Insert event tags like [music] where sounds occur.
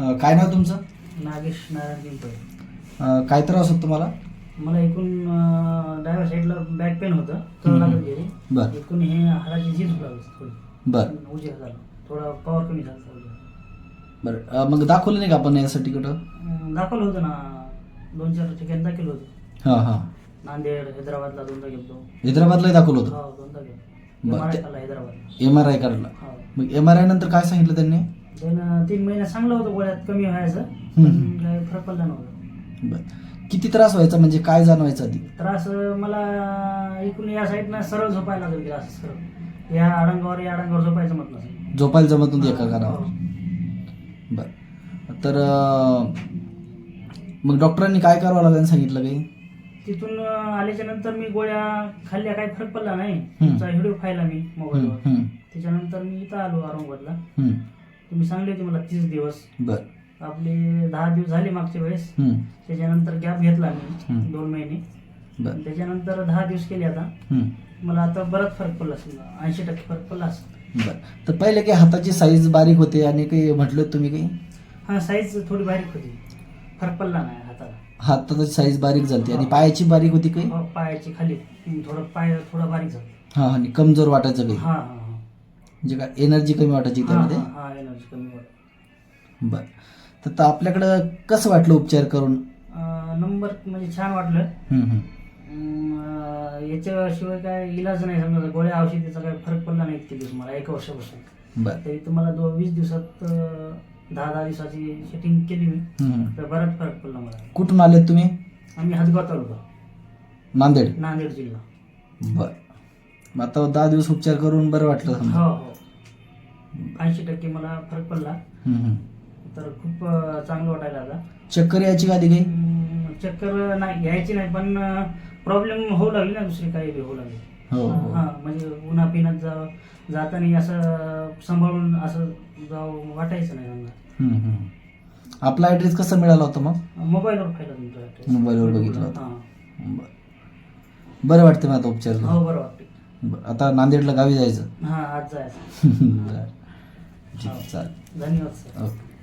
अं, काय नाव तुमचं? नागेश नारायण पिंपळे. अं, काय त्रास होतो तुम्हाला? मला एकूण डाव्या साईडला बॅक पेन होतं कळ लागत गेली बर. एकूण हे हाडाची झीज लागली थोडी. बर. उजेड झाला. थोडा पॉवर कमी झाला. बर. अं, मग दाखवलं नाही का आपण यासाठी कुठं? अं, दाखवलं होतं ना. दोन चार ठिकाणी दाखवलं होतं. हां हां. नांदेड हैदराबादला दोनदा गेलो हैदराबादलाही दाखवलं होतं? हो दोनदा गेलो. बरं, हैदराबाद एम आर आय हो. मग एम आर आय नंतर काय सांगितलं त्यांनी? तीन महिने चांगलं होतं गोळ्यात कमी व्हायचं. हम्म. पण काही फरक पडला नव्हता. बर. किती त्रास व्हायचा म्हणजे काय जाणवायचं आधी? त्रास अं, मला एकूण या साईडनं सरळ झोपायला लागेल गेला असं सरळ. या अडंगावर या अडंगावर झोपायचं म्हटलं असं. झोपायला जमत नव्हती एका हो. कानावर बर. तर अं, मग डॉक्टरांनी काय करावं लागेल सांगितलं काही? तिथून अं, आल्याच्यानंतर मी गोळ्या खाल्ल्या काही फरक पडला नाही. तुमचा व्हिडिओ पाहिला मी हम्म, मोबाईलवर हम्म, त्याच्यानंतर मी इथं आलो औरंगाबादला. हम्म. तुम्ही सांगले होते मला तीस दिवस. बर. आपले दहा दिवस झाले मागच्या वेळेस. हम्म, त्याच्यानंतर गॅप घेतला मी हम्म. दोन महिने. बर. त्याच्यानंतर दहा दिवस केले आता. हम्म, मला आता बराच फरक पडला समजा ऐंशी टक्के फरक पडला असेल. बर. तर पहिले काही हाताची साईज बारीक होते आणि काही म्हटलं तुम्ही काही? हा साईज थोडी बारीक होती. फरक पडला नाही हाताला. हाताची साईज बारीक झाली आणि पायाची बारीक होती काही? हो, पायाची खाली. हम्म, थोडं पाय थोडा बारीक झाला. हा आणि कमजोर वाटायचं काही? हा. म्हणजे काय एनर्जी कमी वाटायची त्यामध्ये? हा, एनर्जी कमी वाटत बर. तर आपल्याकडं कसं वाटलं उपचार करून? नंबर म्हणजे छान वाटलं. हम्म, हम्म. अं, याच्याशिवाय काय इलाज नाही समजा गोळ्या औषधीचा काही फरक पडला नाही इतके दिवस मला एक वर्षापासून. बर. तरी तुम्हाला दो वीस दिवसात अं, दहा दहा दिवसाची सेटिंग केली मी. हम्म. तर बराच फरक पडला मला. कुठून आलेत तुम्ही? आम्ही हदगाव तालुका. नांदेड. नांदेड जिल्हा. बर. मग आता दहा दिवस उपचार करून बरं वाटलं समजा हो हो ऐंशी टक्के मला फरक पडला हम्म, हम्म. तर खूप अं, चांगलं वाटायला आता चक्कर यायची का आधी काही अं, चक्कर नाही यायची नाही पण प्रॉब्लेम होऊ लागली ना दुसरी काही बी होऊ लागली हो हो. हा म्हणजे उन्हा पिण्यात जा जाताना असं सांभाळून असं जाऊ वाटायचं नाही हम्म, हम्म. आपला ऍड्रेस कसा मिळाला होता मग मोबाईलवर पाहिलं तुमचा. मोबाईलवर बघितला होता. हा. बर बरं वाटतं मग आता उपचार? हो बरं वाटते बरं आता नांदेडला गावी जायचं. हा आज जायचं. [laughs] बरं. ठीक चालेल. धन्यवाद सर. ओके.